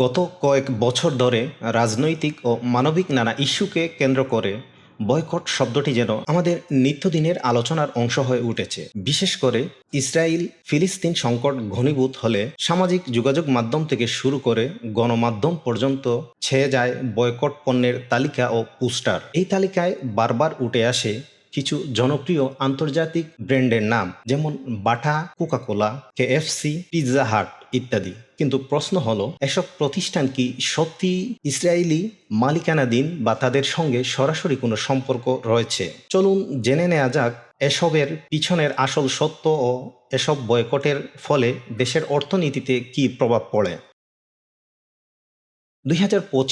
গত কয়েক বছর ধরে রাজনৈতিক ও মানবিক নানা ইস্যুকে কেন্দ্র করে বয়কট শব্দটি যেন আমাদের নিত্যদিনের আলোচনার অংশ হয়ে উঠেছে। বিশেষ করে ইসরায়েল ফিলিস্তিন সংকট ঘনীভূত হলে সামাজিক যোগাযোগ মাধ্যম থেকে শুরু করে গণমাধ্যম পর্যন্ত ছেয়ে যায় বয়কট পণ্যের তালিকা ও পোস্টার। এই তালিকায় বারবার উঠে আসে কিছু জনপ্রিয় আন্তর্জাতিক ব্র্যান্ডের নাম, যেমন বাটা, কোকাকোলা, কেএফসি, পিৎজা হাট ইত্যাদি। কিন্তু প্রশ্ন হলো, এসব প্রতিষ্ঠান কি সত্যি ইসরায়েলি মালিকানাধীন বা তাদের সঙ্গে সরাসরি কোনো সম্পর্ক রয়েছে? চলুন জেনে নেওয়া যাক, এসবের পিছনের আসল সত্য ও এসব বয়কটের ফলে দেশের অর্থনীতিতে কি প্রভাব পড়ে। দুই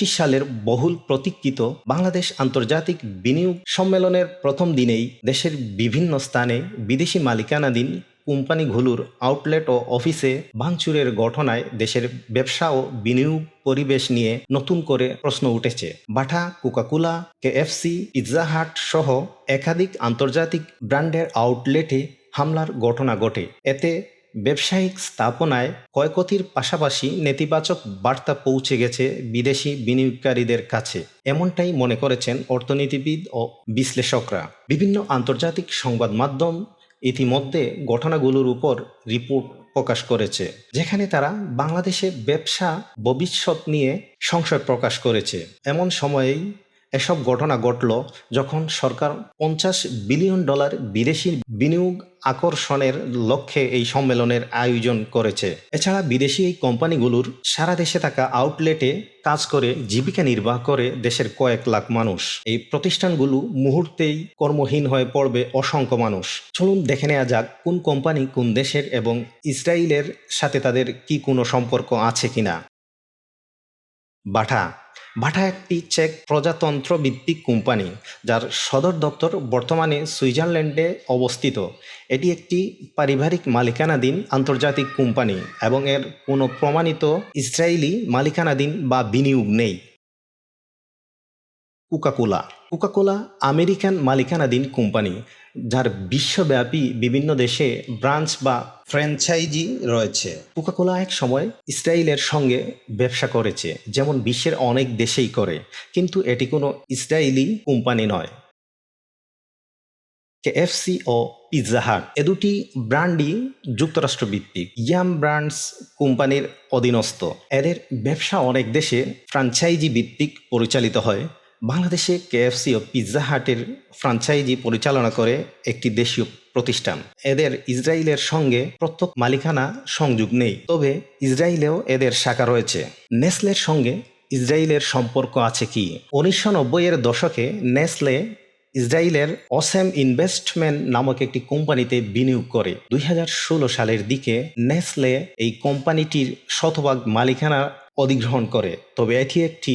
সালের বহুল প্রতীক্ষিত বাংলাদেশ আন্তর্জাতিক বিনিয়োগ সম্মেলনের প্রথম দিনেই দেশের বিভিন্ন স্থানে বিদেশি মালিকানাধীন কোম্পানিগুলোর আউটলেট ও অফিসে ভাঙচুরের ঘটনায় দেশের ব্যবসা ও বিনিয়োগ পরিবেশ নিয়ে নতুন করে প্রশ্ন উঠেছে। বাটা, কোকাকোলা, কেএফসি, পিৎজা হাট সহ একাধিক আন্তর্জাতিক ব্র্যান্ডের আউটলেটে হামলার ঘটনা ঘটে। এতে ব্যবসায়িক স্থাপনায় ক্ষয়ক্ষতির পাশাপাশি নেতিবাচক বার্তা পৌঁছে গেছে বিদেশি বিনিয়োগকারীদের কাছে। এমনটাই মনে করেছেন অর্থনীতিবিদ ও বিশ্লেষকরা। বিভিন্ন আন্তর্জাতিক সংবাদ মাধ্যম ইতিমধ্যে ঘটনাগুলোর উপর রিপোর্ট প্রকাশ করেছে, যেখানে তারা বাংলাদেশে ব্যবসা ভবিষ্যৎ নিয়ে সংশয় প্রকাশ করেছে। এমন সময়েই এসব ঘটনা ঘটল যখন সরকার পঞ্চাশ বিলিয়ন ডলার বিদেশি বিনিয়োগ আকর্ষণের লক্ষ্যে এই সম্মেলনের আয়োজন করেছে। এছাড়া বিদেশি এই কোম্পানিগুলোর সারা দেশে থাকা আউটলেটে কাজ করে জীবিকা নির্বাহ করে দেশের কয়েক লাখ মানুষ। এই প্রতিষ্ঠানগুলো মুহূর্তেই কর্মহীন হয়ে পড়বে অসংখ্য মানুষ। চলুন দেখে নেওয়া যাক কোন কোম্পানি কোন দেশের এবং ইসরায়েলের সাথে তাদের কি কোনো সম্পর্ক আছে কিনা। বাটা বাটা একটি চেক প্রজাতন্ত্র ভিত্তিক কোম্পানি যার সদর দপ্তর বর্তমানে সুইজারল্যান্ডে অবস্থিত। এটি একটি পারিবারিক মালিকানাধীন আন্তর্জাতিক কোম্পানি এবং এর কোনো প্রমাণিত ইসরায়েলি মালিকানাধীন বা বিনিয়োগ নেই। Coca Cola. Coca Cola American মালিকানাধীন কোম্পানি যার বিশ্বব্যাপী বিভিন্ন দেশে ব্রাঞ্চ বা ফ্র্যাঞ্চাইজি রয়েছে। কোকাকোলা এক সময় ইসরায়েলের সঙ্গে ব্যবসা করেছে, যেমন বিশ্বের অনেক দেশেই করে, কিন্তু এটি কোনো ইসরায়েলি কোম্পানি নয়। কেএফসি ও পিৎজা হাট, এ দুটি ব্র্যান্ডই যুক্তরাষ্ট্র ভিত্তিক ইয়াম ব্র্যান্ডস কোম্পানির অধীনস্থ। এদের ব্যবসা অনেক দেশে ফ্রাঞ্চাইজি ভিত্তিক পরিচালিত হয়। বাংলাদেশে কেএফসি ও পিৎজা হাটের ফ্রাঞ্চাইজি পরিচালনা করে একটি দেশীয় প্রতিষ্ঠান। এদের ইসরায়েলের সঙ্গে প্রত্যক্ষ মালিকানা সংযোগ নেই। তবে ইসরায়েলেও এদের শাখা রয়েছে। নেসলের সঙ্গে ইসরায়েলের সম্পর্ক আছে কি? উনিশশো নব্বইয়ের দশকে নেসলে ইসরায়েলের অসেম ইনভেস্টমেন্ট নামক একটি কোম্পানিতে বিনিয়োগ করে। দুই হাজার ষোলো সালের দিকে নেসলে এই কোম্পানিটির শতভাগ মালিকানা অধিগ্রহণ করে। তবে এটি একটি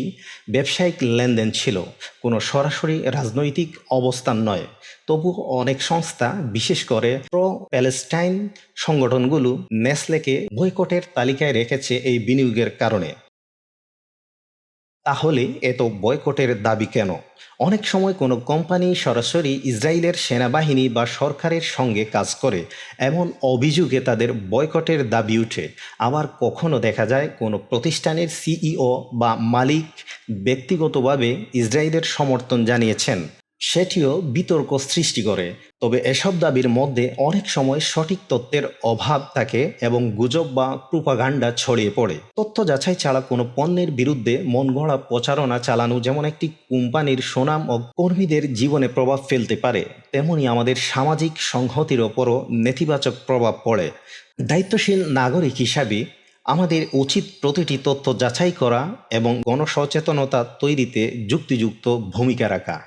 ব্যবসায়িক লেনদেন ছিল, কোনো সরাসরি রাজনৈতিক অবস্থান নয়। তবু অনেক সংস্থা, বিশেষ করে প্রো প্যালেস্টাইন সংগঠনগুলো, নেসলেকে বয়কটের তালিকায় রেখেছে এই বিনিয়োগের কারণে। তাহলে এত বয়কটের দাবি কেন? অনেক সময় কোনো কোম্পানি সরাসরি ইসরায়েলের সেনাবাহিনী বা সরকারের সঙ্গে কাজ করে। এমন অভিযোগে তাদের বয়কটের দাবি উঠে। আবার কখনো দেখা যায় কোনো প্রতিষ্ঠানের সিইও বা মালিক ব্যক্তিগতভাবে ইসরায়েলের সমর্থন জানিয়েছেন। সেটিও বিতর্ক সৃষ্টি করে। তবে এসব দাবির মধ্যে অনেক সময় সঠিক তথ্যের অভাব থাকে এবং গুজব বা প্রুপাগান্ডা ছড়িয়ে পড়ে। তথ্য যাচাই ছাড়া কোনো পণ্যের বিরুদ্ধে মন গড়া প্রচারণা চালানো যেমন একটি কোম্পানির সুনাম ও কর্মীদের জীবনে প্রভাব ফেলতে পারে, তেমনি আমাদের সামাজিক সংহতির ওপরও নেতিবাচক প্রভাব পড়ে। দায়িত্বশীল নাগরিক হিসাবে আমাদের উচিত প্রতিটি তথ্য যাচাই করা এবং গণসচেতনতা তৈরিতে যুক্তিযুক্ত ভূমিকা রাখা।